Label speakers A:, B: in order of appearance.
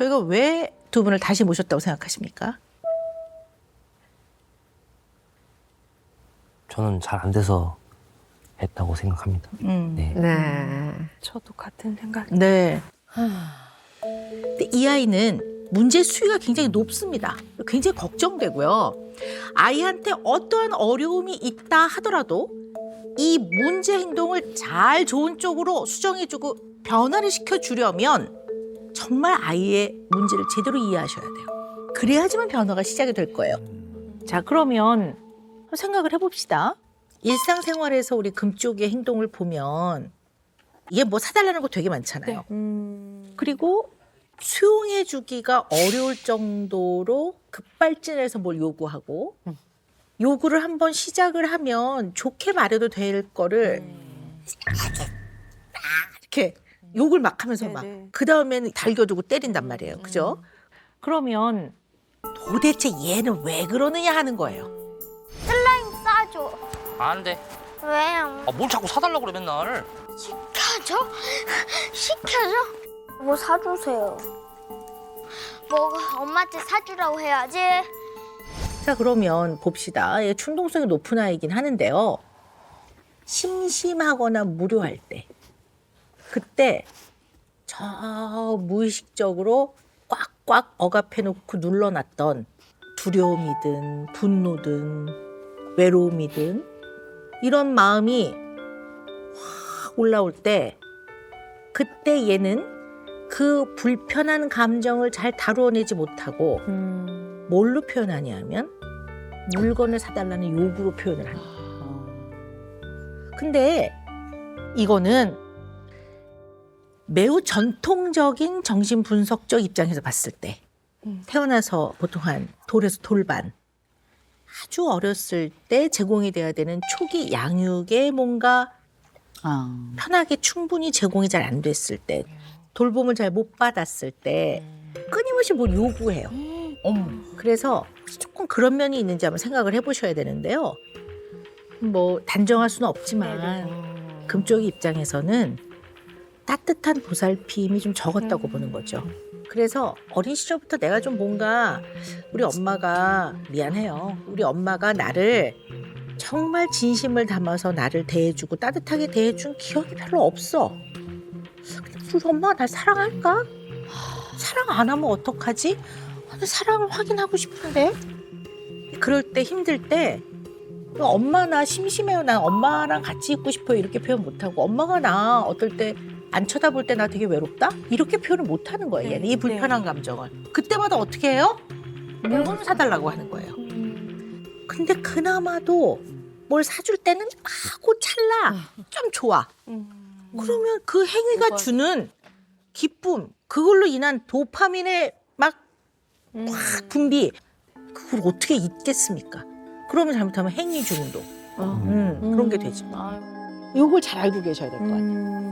A: 저희가 왜 두 분을 다시 모셨다고 생각하십니까?
B: 저는 잘 안 돼서 했다고 생각합니다.
A: 음.
B: 네.
C: 네.
D: 저도 같은 생각.
A: 네. 근데 이 아이는 문제 수위가 굉장히 높습니다. 굉장히 걱정되고요. 아이한테 어떠한 어려움이 있다 하더라도 이 문제 행동을 잘 좋은 쪽으로 수정해주고 변화를 시켜주려면 정말 아이의 문제를 제대로 이해하셔야 돼요. 그래야지만 변화가 시작이 될 거예요. 자, 그러면 생각을 해봅시다. 일상생활에서 우리 금쪽의 행동을 보면 이게 뭐 사달라는 거 되게 많잖아요.
D: 음.
A: 그리고 수용해 주기가 어려울 정도로 급발진해서 뭘 요구하고
D: 음.
A: 요구를 한번 시작을 하면 좋게 말해도 될 거를
D: 음.
A: 이렇게 욕을 막 하면서
D: 네네.
A: 막그 다음에는 달겨두고 때린단 말이에요. 그죠? 그러면 도대체 얘는 왜 그러느냐 하는 거예요.
E: 싸줘.
B: 안 돼.
E: 왜요?
B: 아, 뭘 자꾸 사달라고 그래 맨날.
E: 시켜줘? 시켜줘? 뭐 사주세요. 뭐 엄마한테 사주라고 해야지.
A: 자, 그러면 봅시다. 얘 충동성이 높은 아이긴 하는데요. 심심하거나 무료할 때. 그때 저 무의식적으로 꽉꽉 억압해 놓고 눌러놨던 두려움이든 분노든 외로움이든 이런 마음이 확 올라올 때 그때 얘는 그 불편한 감정을 잘 다루어내지 못하고
D: 음.
A: 뭘로 표현하냐면 물건을 사달라는 요구로 표현을 하는 거예요. 근데 이거는 매우 전통적인 정신 분석적 입장에서 봤을 때
D: 음.
A: 태어나서 보통 한 돌에서 돌반 아주 어렸을 때 제공이 돼야 되는 초기 양육에 뭔가 편하게 충분히 제공이 잘 안 됐을 때 돌봄을 잘 못 받았을 때 끊임없이 뭘 요구해요. 어머. 그래서 조금 그런 면이 있는지 한번 생각을 해보셔야 되는데요. 뭐 단정할 수는 없지만 금쪽이 입장에서는 따뜻한 보살핌이 좀 적었다고 보는 거죠. 그래서 어린 시절부터 내가 좀 뭔가 우리 엄마가 미안해요. 우리 엄마가 나를 정말 진심을 담아서 나를 대해주고 따뜻하게 대해준 기억이 별로 없어. 근데 우리 엄마가 날 사랑할까? 사랑 안 하면 어떡하지? 근데 사랑을 확인하고 싶은데 그럴 때 힘들 때 엄마 나 심심해요. 난 엄마랑 같이 있고 싶어요. 이렇게 표현 못하고 엄마가 나 어떨 때 안 쳐다볼 때 나 되게 외롭다? 이렇게 표현을 못 하는 거예요. 얘는 이 불편한 감정을. 그때마다 어떻게 해요? 물건을 사달라고 하는 거예요. 근데 그나마도 뭘 사줄 때는 하고 찰나 좀 좋아. 그러면 그 행위가 주는 기쁨, 그걸로 인한 도파민의 막 확 분비, 그걸 어떻게 잊겠습니까? 그러면 잘못하면 행위 중독, 음, 그런 게 되지. 요걸 잘 알고 계셔야 될 것 같아요.